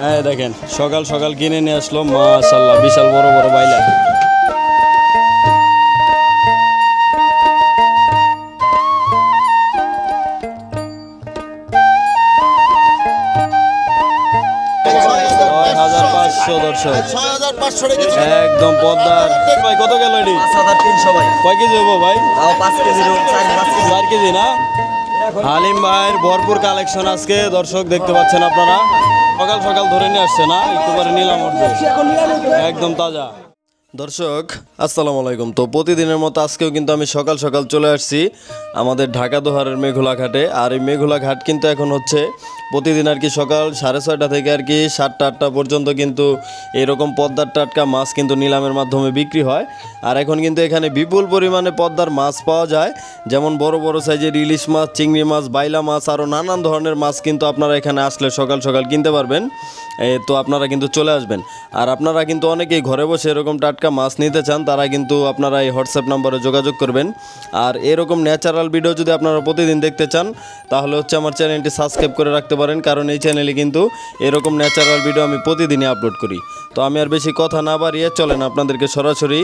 হ্যাঁ দেখেন সকাল সকাল কিনে নিয়ে আসলো মাশাল্লাহ বিশাল বড় বড় বাইলা। একদম পদ্মার। ভাই কত গেল এটি? তিনশো ভাই। কয় কেজি ভাই? চার কেজি না? হালিম ভাইয়ের ভরপুর কালেকশন আজকে দর্শক দেখতে পাচ্ছেন আপনারা। সকাল সকাল ধরে নিয়ে আসছে না? একটু পরে নিলাম একদম তাজা। দর্শক, আসসালামু আলাইকুম। তো প্রতিদিনের মতো আজকেও কিন্তু আমি সকাল সকাল চলে আসছি আমাদের ঢাকা দোহারের মেঘুলা ঘাটে। আর এই মেঘুলা ঘাট কিন্তু এখন হচ্ছে প্রতিদিন আর কি সকাল সাড়ে ছয়টা থেকে আর কি সাতটা, আটটা পর্যন্ত কিন্তু এরকম পদ্মার টাটকা মাছ কিন্তু নিলামের মাধ্যমে বিক্রি হয়। আর এখন কিন্তু এখানে বিপুল পরিমাণে পদ্মার মাছ পাওয়া যায়। যেমন বড় বড় সাইজের ইলিশ মাছ, চিংড়ি মাছ, বাইলা মাছ আরও নানান ধরনের মাছ কিন্তু আপনারা এখানে আসলে সকাল সকাল কিনতে পারবেন। তো আপনারা কিন্তু চলে আসবেন। আর আপনারা কিন্তু অনেকেই ঘরে বসে এরকম টাটকা মাছ নিতে চান, তারা কিন্তু আপনারা এই হোয়াটসঅ্যাপ নম্বরে যোগাযোগ করবেন। আর এরকম ন্যাচারাল ভিডিও যদি আপনারা প্রতিদিন দেখতে চান, তাহলে হচ্ছে আমার চ্যানেলটি সাবস্ক্রাইব করে রাখতে পারেন, কারণ এই চ্যানেলে কিন্তু এরকম ন্যাচারাল ভিডিও আমি প্রতিদিনই আপলোড করি। তো আমি আর বেশি কথা না বাড়িয়ে চলেন আপনাদেরকে সরাসরি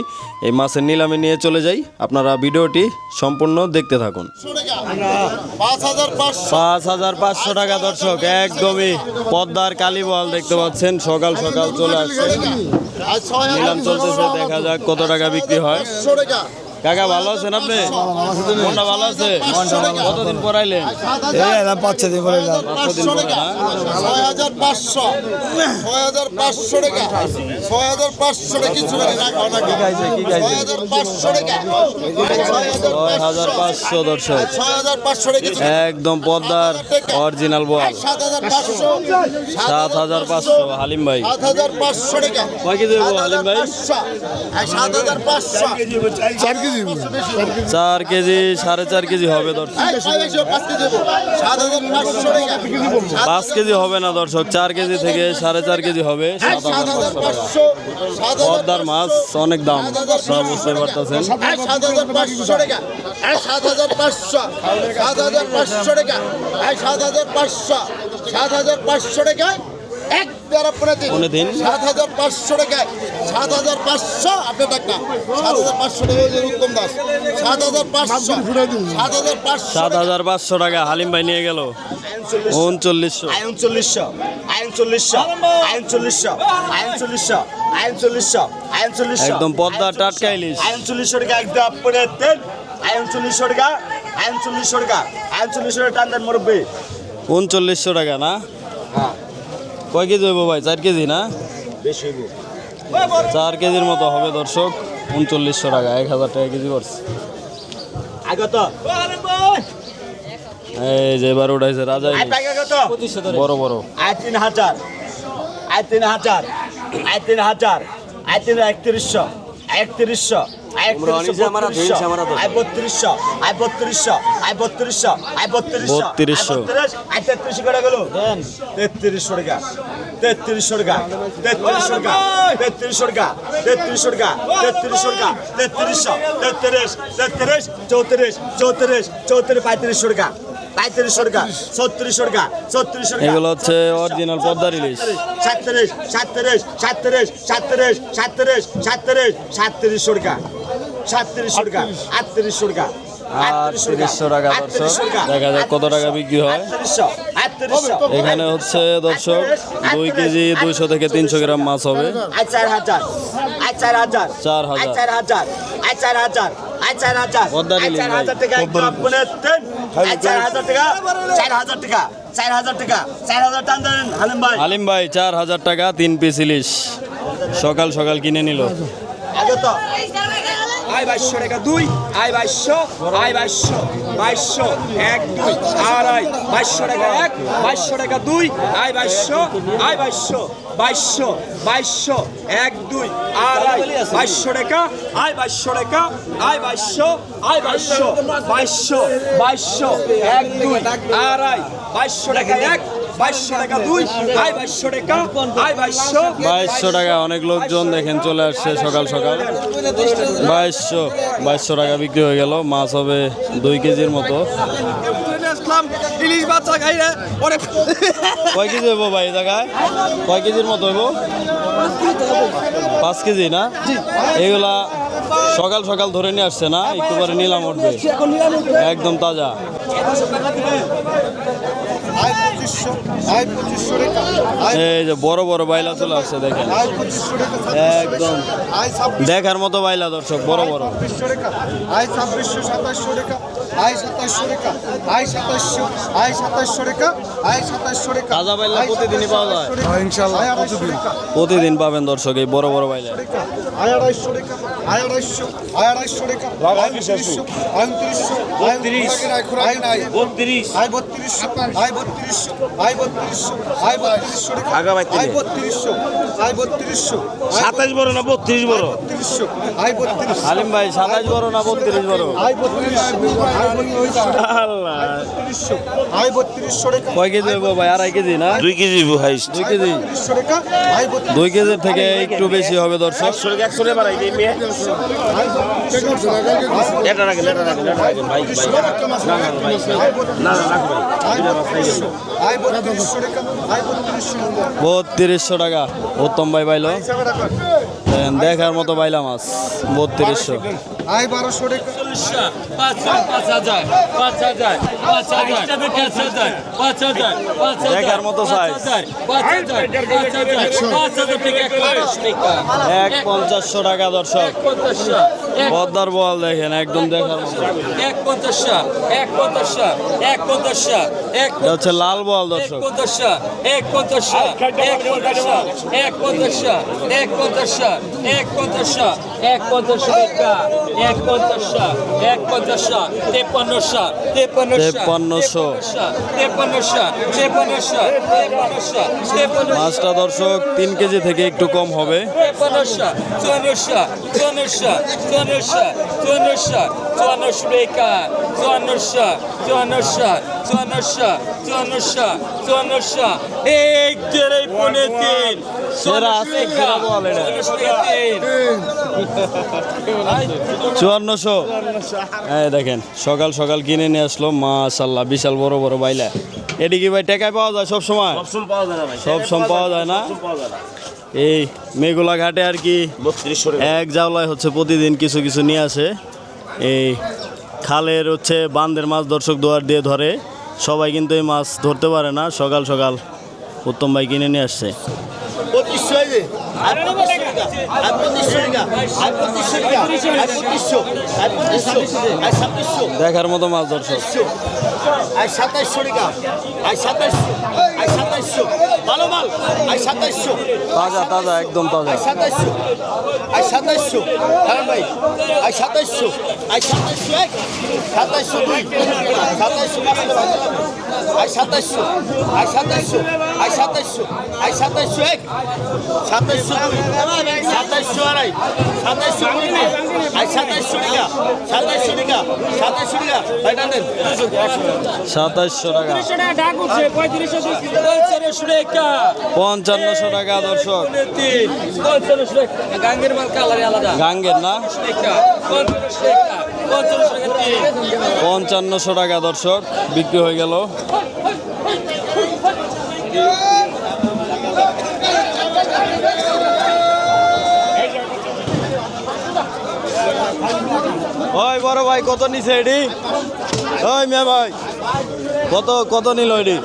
এই মাছের নিলামে নিয়ে চলে যাই। আপনারা ভিডিওটি সম্পূর্ণ দেখতে থাকুন। পাঁচ হাজার পাঁচশো টাকা দর্শক, একদমই পদ্মার কালীবল দেখতে পাচ্ছেন, সকাল সকাল চলে আসছে। নিলাম চলতেছে। দেখা যাক কত টাকা বিক্রি হয়। কাকা ভালো আছেন আপনি? মনটা ভালো আছে? কতদিন পড়াইলেন? পাঁচশো। টাকা। ছয় হাজার পাঁচশো ছয় হাজার পাঁচশো টাকা। ছয় হাজার পাঁচশো। কিছু ছয় হাজার পাঁচশো দর্শক একদম পদ্মার অরিজিনাল বল। সাত হাজার পাঁচশো। হালিম ভাই। সাত হাজার পাঁচশো টাকা। কয় কেজি দেবো হালিম ভাই? সাত হাজার পাঁচশো। চার কেজি? চার কেজি সাড়ে চার কেজি হবে দর্শক। পাঁচ কেজি হবে না দর্শক চার কেজি থেকে সাড়ে চার কেজি হবে। পদ্মার মাছ অনেক দাম। আপনারা বুঝতে পারতেছেন। সাত হাজার পাঁচশো টাকা। সাত হাজার পাঁচশো। সাত হাজার পাঁচশো টাকা। সাত হাজার পাঁচশো। সাত হাজার পাঁচশো টাকা এক পেয়ারা পরে দিন। সাত হাজার পাঁচশো টাকায় সাত হাজার পাঁচশো আপনার টাকা সাত হাজার পাঁচশো টাকা উত্তম দাস। সাত হাজার পাঁচশো সাত হাজার পাঁচশো সাত হাজার পাঁচশো টাকা হালিম ভাই নিয়ে গেল। উনচল্লিশশো আয়ন চল্লিশশো আয়ন চল্লিশশো আয়ন চল্লিশশো চল্লিশশো আয়ন চল্লিশশো আয়ন একদম পদ্মা টাটকা ইলিশ। আয়ন চল্লিশশো টাকা একদম পরে দেন। আয়ন চল্লিশশো টাকা আয়ন চল্লিশশো টাকা আয়ন চল্লিশশো টাকা টান দেন মুরব্বী। উনচল্লিশশো টাকা না? কয় কেজি হইব ভাই? চার কেজি না? বেশি হইব। চার কেজির মতো হবে দর্শক। উনচল্লিশশো টাকা এক হাজার টাকা কেজি পড়ছে। আগত। এই যে এবার উঠাইছে রাজা বড় বড়। আয় তিন হাজার। আয় তিন হাজার। আয় তিন হাজার। আয় তিন একত্রিশশো। একত্রিশশো। তেত্রিশশো টাকা তেত্রিশশো টাকা তেত্রিশশো টাকা তেত্রিশশো টাকা তেত্রিশশো টাকা তেত্রিশশো টাকা তেত্রিশশো তেত্রিশ তেত্রিশ চৌত্রিশ চৌত্রিশ চৌত্রিশ পঁয়ত্রিশশো টাকা। পঁয়ত্রিশশো টাকা ছত্রিশশো টাকা ছত্রিশশো টাকা। এগুলো হচ্ছে অরিজিনাল পদ্মার ইলিশ সাতত্রিশ সাতত্রিশ সাতত্রিশ সাতত্রিশ সাতত্রিশ সাতত্রিশ সাতত্রিশশো টাকা সাতত্রিশশো টাকা আটত্রিশশো টাকা আটত্রিশশো টাকা দর্শক। দেখা যাক কত টাকা বিক্রি হয়। এখানে হচ্ছে দর্শক দুই কেজি দুইশো থেকে তিনশো গ্রাম মাছ হবে। চার হাজার চার হাজার চার হাজার। চার হাজার চার হাজার চার হাজার চার হাজার টাকা আয় চার হাজার টাকা চার হাজার টাকা চার হাজার টাকা চার হাজার টান দেন হালিম ভাই। হালিম ভাই চার হাজার টাকা তিন পিস ইলিশ। সকাল সকাল কিনে নিল। আগে তো। আয় বাইশশো টাকা দুই আয় বাইশশো আয় বাইশশো বাইশশো এক দুই আড়াই বাইশশো টাকা এক বাইশশো টাকা দুই আয় বাইশশো আয় বাইশশো। বাইশশো বাইশশো এক দুই আড়াই বাইশশো টাকা আয় বাইশশো টাকা আয় বাইশশো আয় বাইশশো বাইশশো বাইশশো এক দুই আড়াই বাইশশো টাকা এক বাইশশো টাকা দুই আয় বাইশশো টাকা আয় বাইশশো বাইশশো টাকা অনেক লোকজন দেখেন চলে আসছে সকাল সকাল। বাইশশো বাইশশো টাকা বিক্রি হয়ে গেল মাছ হবে দুই কেজির মতো। চলে ইলিশ বাচ্চা খাইলে অনেক কয় কেজি হইব ভাই জায়গায়? কয় কেজির মতো হইব? পাঁচ কেজি না? এইগুলা সকাল সকাল ধরে নিয়ে আসছে না একটু পরে নিলাম উঠবে একদম তাজা। এই যে বড় বড় বাইলা চলে আসছে দেখেন। একদম। দেখার মতো বাইলা দর্শক বড় বড়। আয় ছাব্বিশশো সাতাশশো টাকা আয় সাতাশশো টাকা আয় সাতাশশো আয় সাতাশশো টাকা আয় সাতাশশো টাকা তাজা বাইলা প্রতিদিনই পাওয়া যায়। ইনশাল্লাহ আয় আড়াইশো টাকা প্রতিদিন পাবেন দর্শক এই বড় বড় বাইলা। আয় আড়াইশো টাকা আয় আড়াইশো আড়াইশো আয় বত্রিশ আয় বত্রিশশো আয় বত্রিশশো আয় বত্রিশশো আয় বত্রিশশো আয় বত্রিশশো আয় বত্রিশশো সাতাশ বড় না বত্রিশ বড়? বত্রিশশো আয় বত্রিশ আলিম ভাই সাতাশ বড় না বত্রিশ বড়? আয় বত্রিশশো আয় বত্রিশশো। আয় বত্রিশশো কয় কেজি ভাই? আড়াই কেজি না? দুই কেজি দুই কেজি। কেজির থেকে একটু বেশি হবে দর্শক। একশো লেটার আগে লেটার আগে লেটার আগে ভাই ভাই। না না ভাই না না রাখ ভাই বত্রিশশো টাকা উত্তম ভাই বাইল দেখার মতো বাইলা মাছ বত্রিশশো। বারোশো টাকা। পাঁচশো পাঁচ হাজার পাঁচ হাজার পাঁচ হাজার পাঁচ হাজার পাঁচ হাজার পাঁচ হাজার পাঁচ হাজার পাঁচ হাজার পাঁচ হাজার থেকে এক পঞ্চাশশো টাকা দর্শক পদ্মার বল দেখেন একদম দেখার এক পঞ্চাশশো এক পঞ্চাশশো এক পঞ্চাশশো এক হচ্ছে লাল বল দর্শক পঞ্চাশশো এক পঞ্চাশশো এক পঞ্চাশশো এক পঞ্চাশশো এক পঞ্চাশশো এক পঞ্চাশশো এক পঞ্চাশশো এক পঞ্চাশশো এক পঞ্চাশা তেপান্নশা তেপান্নশা তেপ্পান্নশো। তেপান্নশা তেপান্নশা তেপান্নশা তেপান্নশা মাছটা দর্শক তিন কেজি থেকে একটু কম হবে তেপান্নশা চুয়ান্নশা চুয়ান্নশা চুয়ান্নশা চুয়ান্নশা চুয়ান্নশো টাকা চুয়ান্নশা চুয়ান্নশা চুয়ান্নশা চুয়ান্নশা চুয়ান্নশা এক দেড় তিন চুয়ান্নশো হ্যাঁ দেখেন সকাল সকাল কিনে নিয়ে আসলো মাশাল্লাহ বিশাল বড় বড় বাইলা। এটি কি ভাই টেকায় পাওয়া যায় সব সময় পাওয়া যায় না সব সম পাওয়া যায় না এই মেঘুলা ঘাটে আর কি এক জাওলায় হচ্ছে প্রতিদিন কিছু কিছু নিয়ে আসে। এই খালের হচ্ছে বান্দের মাছ দর্শক দোয়ার দিয়ে ধরে। সবাই কিন্তু এই মাছ ধরতে পারে না সকাল সকাল উত্তম ভাই কিনে নিয়ে আসছে। যে আর পঁচিশশো টাকা আর পঁচিশশো টাকা আর পঁচিশশো টাকা আর পঁচিশশো আর পঁচিশশো আর ছাব্বিশশো দেখার মতো মাছ দর্শক আর সাতাইশশো টাকা আর সাতাইশশো আর সাতাইশশো ভালো মাল আর সাতাইশশো তাজা তাজা একদম তাজা। আর সাতাইশশো আর সাতাইশশো কারণ ভাই আর সাতাইশশো আর সাতাইশশো এক সাতাইশশো দুই সাতাইশশো আই সাতাশশো আই সাতাশশো আই সাতাশশো আই সাতাশশো এক সাতাশশো সাতাশশো আড়াই সাতাশশো কুড়ি আই সাতাশশো টাকা সাতাশশো টাকা সাতাশশো টাকা ভাই টান সাতাশশো টাকা। পঞ্চান্নশো টাকা দর্শক। গাঙ্গের না? পঞ্চান্নশো টাকা দর্শক, বিক্রি হয়ে গেল। ওই বড় ভাই, কত নিছে এটি? ওই মিয়া ভাই, কত কত নিল এটি?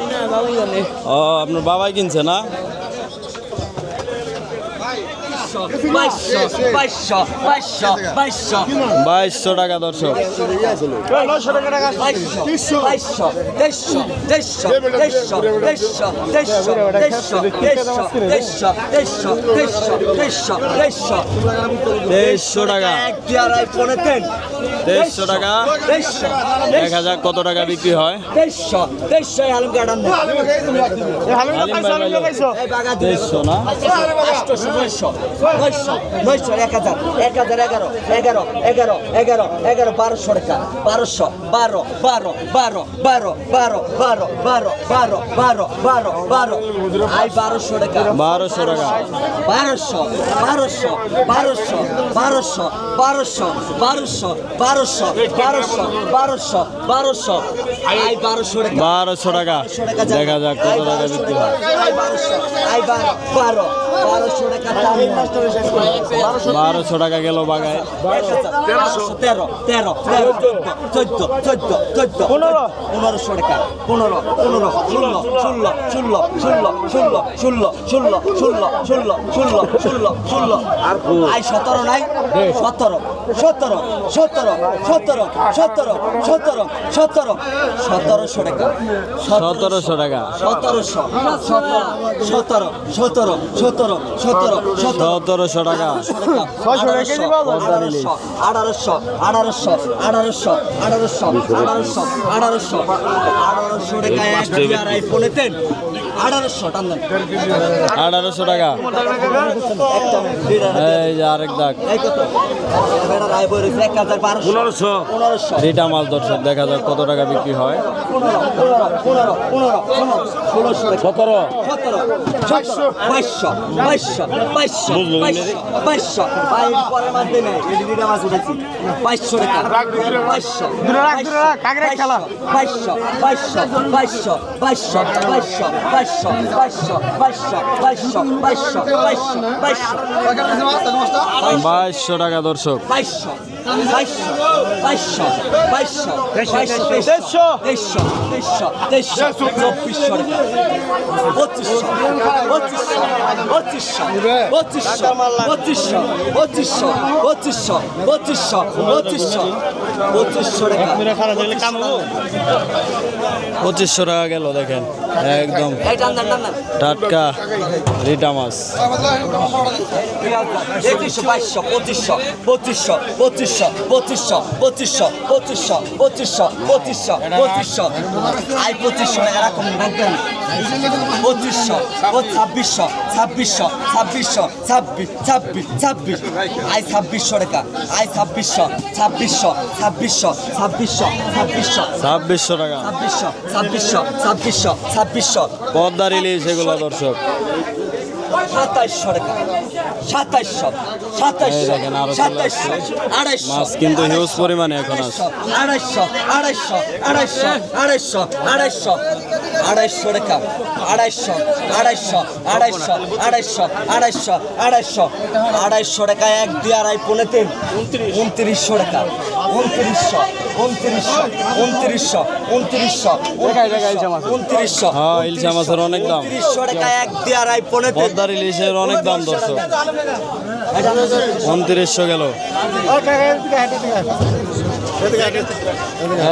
ও, আপনার বাবাই কিনছে না? বাইশশো টাকা দর্শক তেইশশো টাকা এক দুই আড়াই পনেরো দেড়শো টাকা দেখা যাক কত টাকা বিক্রি হয় দেড়শো না নয়শো এক হাজার এক হাজার এগারো এগারো এগারো এগারো এগারো বারোশো টাকা বারোশো বারো বারো বারো বারো বারো বারো বারো বারো বারো বারো বারো আই বারোশো টাকা বারোশো টাকা বারোশো বারোশো বারোশো বারোশো বারোশো বারোশো বারোশো বারোশো বারোশো বারোশো আই বারোশো টাকা বারোশো টাকা দেখা যাক কত টাকা বিক্রি হয় আই বারোশো বারো টাকা বারোশো গেল বাগায় তেরো তেরো তেরো চোদ্দ চোদ্দ চোদ্দ পনেরো পনেরোশো টাকা পনেরো পনেরো ষোলো ষোলো ষোলো ষোলো ষোলো ষোলো ষোলো ষোলো ষোলো ষোলো ষোলো ষোলো আই সতেরো নাই সতেরো সতেরো সতেরো সতেরো সতেরো সতেরো সতেরো সতেরোশো টাকা। সতেরোশো টাকা। সতেরোশো সতেরো সতেরো সতেরো সতেরো সতেরো সতেরোশো টাকা। আঠারোশো আঠারোশো আঠারোশো আঠারোশো আঠারোশো আঠারোশো আঠারোশো টাকায় এক দুই আড়াই পৌনে তিন আঠারোশো টান আঠারোশো টাকা। এই যে আরেক দাগ। পনেরোশো। দুইটা মাল দর্শক দেখা যাক কত টাকা বিক্রি হয়। সতেরো। বাইশশো বাইশশো বাইশশো বাইশশো বাইশশো বাইশশো বাইশশো বাইশশো বাইশশো টাকা দর্শক বাইশশো বাইশশো বাইশশো বাইশশো তেইশশো তেইশশো তেইশশো তেইশশো চব্বিশশো পঁচিশশো পঁচিশশো পঁচিশশো পঁচিশশো পঁচিশশো পঁচিশশো পঁচিশশো পঁচিশশো পঁচিশশো পঁচিশশো পঁচিশশো টাকা গেল, দেখেন। একদম। টাটকা রিটা মাছ। একত্রিশশো বাইশশো পঁচিশশো পঁচিশশো পঁচিশশো পঁচিশশো পঁচিশশো পঁচিশশো পঁচিশশো পঁচিশশো পঁচিশশো আই পঁচিশশো এরকম রাখবেন পঁচিশশো ছাব্বিশশো ছাব্বিশশো ছাব্বিশশো ছাব্বিশ ছাব্বিশ ছাব্বিশ আই ছাব্বিশশো টাকা। আই ছাব্বিশশো ছাব্বিশশো ছাব্বিশশো ছাব্বিশশো ছাব্বিশশো। ছাব্বিশশো টাকা। ছাব্বিশশো ছাব্বিশশো ছাব্বিশশো ছাব্বিশশো। পদ্মা রিলিজ এগুলো দর্শক। সাতাইশশো টাকা। সাতাইশশো সাতাইশশো সাতাইশশো আড়াইশো মাছ কিন্তু হিউজ পরিমাণে এখন আছে টাকা এক দুই আড়াই পৌনে তিন উনত্রিশশো টাকা উনত্রিশশো উনত্রিশশো উনত্রিশশো উনত্রিশশো উনত্রিশশো হ্যাঁ, ইলশা মাছের অনেক দাম। উনত্রিশশো টাকা এক দুই আড়াই পৌনে তিন অনেক দাম দর্শক উনত্রিশশো গেল।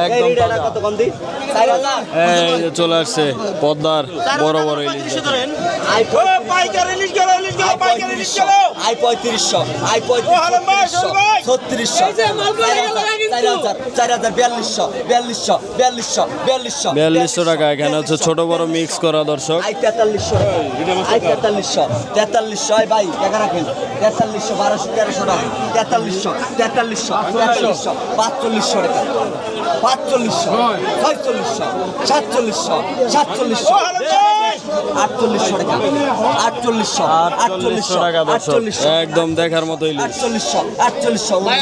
একদম তাজা। কত কম দি চার হাজার। এই যে চলে আসছে পদ্মার বড় বড় ইলিশ আই পঁয়ত্রিশশো। আই পঁয়ত্রিশশো। ছত্রিশশো। চার হাজার বিয়াল্লিশশো বিয়াল্লিশশো বিয়াল্লিশশো বিয়াল্লিশশো। বিয়াল্লিশশো টাকা এখানে হচ্ছে ছোট বড় মিক্স করা দর্শক। আই তেতাল্লিশশো আই তেতাল্লিশশো তেতাল্লিশশো আই ভাই টাকা রাখেন। তেতাল্লিশশো বারোশো তেরোশো টাকা। তেতাল্লিশশো তেতাল্লিশশো তেতাল্লিশশো পাঁচচল্লিশশো টাকা। পাঁচচল্লিশশো ছয়চল্লিশশো সাতচল্লিশশো সাতচল্লিশশো। আটচল্লিশশো টাকা। আটচল্লিশশো আটচল্লিশশো টাকা আটচল্লিশশো। একদম দেখার মতো আটচল্লিশশো আটচল্লিশশো। পাঁচ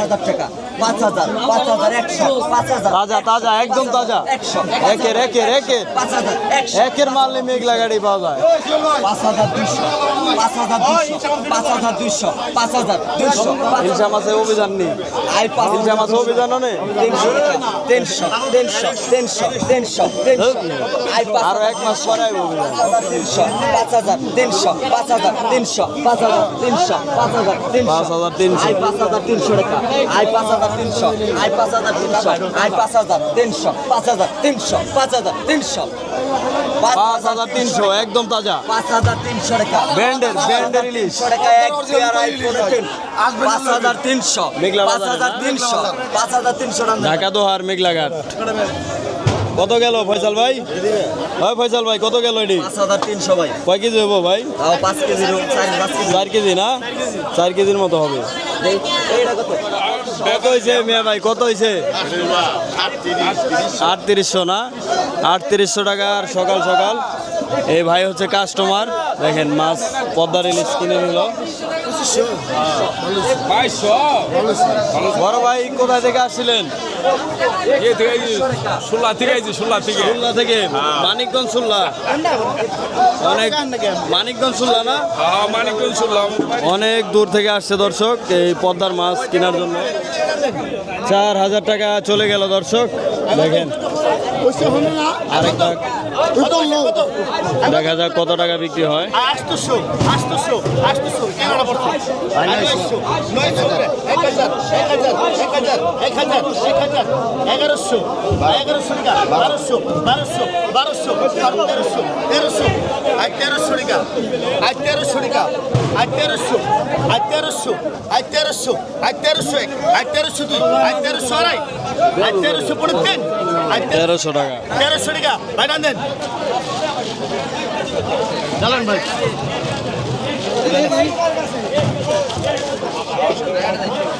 হাজার টাকা পাঁচ হাজার পাঁচ হাজার একশো পাঁচ হাজার তাজা তাজা একদম তাজা। একশো একের একের একের। পাঁচ হাজার একশো। একের মারলে মেঘলা গাড়ি পাওয়া যায়। পাঁচ হাজার দুইশো পাঁচ হাজার পাঁচ হাজার দুইশো পাঁচ হাজার দুইশো ইলশা মাছের অভিযান নেই। আই পাঁচ মাছের অভিযান নেই। তিনশো টাকা তিনশো তিনশো তিনশো তিনশো তিনশো। আই পাঁচ আরও এক পাঁচ হাজার তিনশো একদম তাজা পাঁচ হাজার তিনশো টাকা ব্যান্ডের ব্যান্ডের ইলিশ পাঁচ হাজার তিনশো পাঁচ হাজার তিনশো পাঁচ হাজার তিনশো টাকা ঢাকা দোহার মেঘলাঘাট কত গেল ফয়সাল ভাই? হয় ফয়সাল ভাই কত গেল এটি? তিনশো ভাই। কয় কেজি হব ভাই? পাঁচ চার কেজি। চার কেজি না? চার কেজির মতো হবে। কত? হয়েছে মিয়া ভাই কত হয়েছে আটত্রিশশো না? আটত্রিশশো টাকার সকাল সকাল। এই ভাই হচ্ছে কাস্টমার দেখেন মাছ পদ্মার ইলিশ কিনে নিল। বড় ভাই কোথায় থেকে আসছিলেন? থেকে আইছি ষোলা থেকে আইছি ষোলা থেকে। খুলনা থেকে মানিকগঞ্জ সুল্লা। অনেক মানিকগঞ্জ না? হ্যাঁ মানিকগঞ্জ অনেক দূর থেকে আসছে দর্শক এই পদ্মার মাছ কেনার জন্য। চার হাজার টাকা চলে গেল দর্শক। দেখেন। আরেকটা দেখা যাক কত টাকা বিক্রি হয়? আটশোশো আটশোশো আটশোশো এগারো পড়ছে নয়শো। নয়শো এক হাজার এক হাজার এক হাজার এক হাজার এক হাজার এগারোশো এগারোশো টাকা বারোশো বারোশো বারোশো তেরোশো তেরোশো আর তেরোশো টাকা আর তেরোশো টাকা আর তেরোশো আর তেরোশো আর তেরোশো আর তেরোশো এক আর তেরোশো দুই আর তেরোশো আড়াই আর তেরোশো পনেরো তিন আর তেরোশো টাকা। তেরোশো টাকা ভাই দেন। চালান ভাই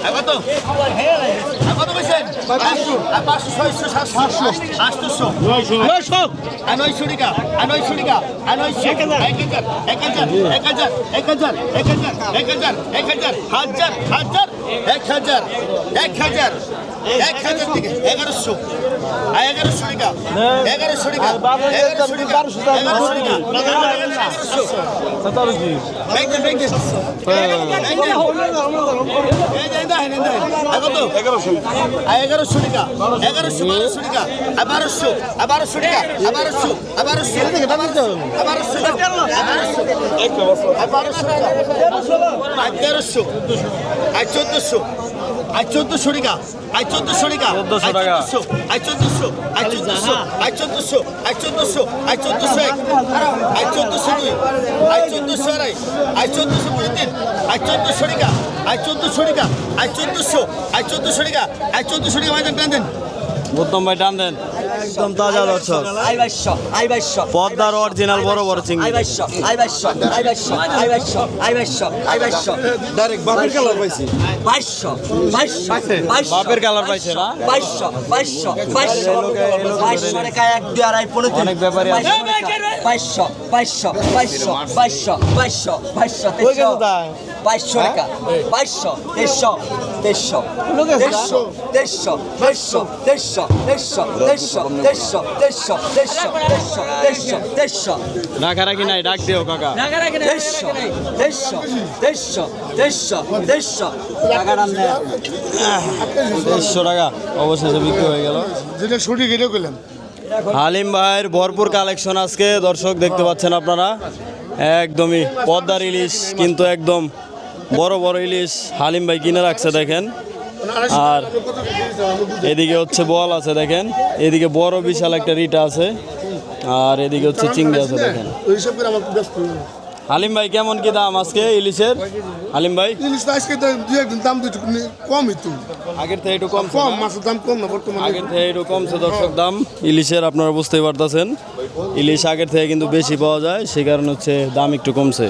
আর কত আর কত বলছেন আর পাঁচশো ছয়শো সাতশো আটশোশো নয়শো আর নয়শো টাকা আর নয়শো টাকা আর নয়শো এক হাজার এক হাজার এক হাজার এক হাজার এক হাজার এক হাজার এক হাজার হাজার হাজার এক হাজার এক হাজার এক হাজার থেকে এগারোশো। আর এগারোশো টাকা এগারোশো টাকা এগারোশো টাকা এগারোশো টাকা এগারোশো টাকা এগারোশো বারোশো টাকা বারোশো বারোশো টাকা বারোশো বারোশো বারোশো বারোশো আর তেরোশো আর চোদ্দশো আর চোদ্দশো টাকা আর চোদ্দশো টাকা চোদ্দশো টাকা। আয় চোদ্দশো আর চোদ্দশো আর চোদ্দশো আর চোদ্দশো আয় চোদ্দশো এক আর চোদ্দশো দুই আর চোদ্দশো আড়াই আর চোদ্দশো তিন আয় চোদ্দশো টাকা আয় চোদ্দশো টাকা আয় চোদ্দশো আর চোদ্দশো টাকা আর চোদ্দশো টাকা ভাই টান দেন উত্তম ভাই টান দেন একদম তাজা দর্শক পদ্মার অরিজিনাল বড় বড় চিংড়ি বাপের কালার পাইছি বাইশশো বাইশশো বাইশশো বাপের কালার পাইছে না বাইশশো বাইশশো বাইশশো বাইশশো টাকা এক দুই আড়াই পনেরো তিন অনেক ব্যাপারী আছে। বাইশশো বাইশশো বাইশশো বাইশশো বাইশশো বাইশশো তেইশশো বাইশশো টাকা বাইশশো তেইশশো তেইশশো তেইশশো তেইশশো তেইশশো তেইশশো তেইশশো তেইশশো তেইশশো তেইশশো তেইশশো তেইশশো তেইশশো রাখারাখি নাই ডাক দিও কাকা তেইশশো তেইশশো তেইশশো তেইশশো তেইশশো টাকা টান টাকা অবশেষে বিক্রি হয়ে গেল যেটা সঠিক এটা করলাম হালিম ভাইয়ের ভরপুর কালেকশন আজকে, দর্শক দেখতে পাচ্ছেন আপনারা। একদমই পদ্মার ইলিশ, কিন্তু একদম বড় বড় ইলিশ হালিম ভাই কিনে রাখছে, দেখেন। আর এদিকে হচ্ছে বল আছে, দেখেন। এদিকে বড় বিশাল একটা রিটা আছে, আর এদিকে হচ্ছে চিংড়ি আছে, দেখেন। হালিম ভাই কেমন কি দাম আজকে ইলিশের? হালিম ভাই? ইলিশ আজকে তো দুই একদিন দাম দুই কম একটু আগের থেকে একটু কম কম মাছের দাম কম না বর্তমানে। আগের থেকে একটু কমছে দর্শক দাম। ইলিশের আপনারা বুঝতেই পারতেছেন। ইলিশ আগের থেকে কিন্তু বেশি পাওয়া যায় সে কারণে হচ্ছে দাম একটু কমছে।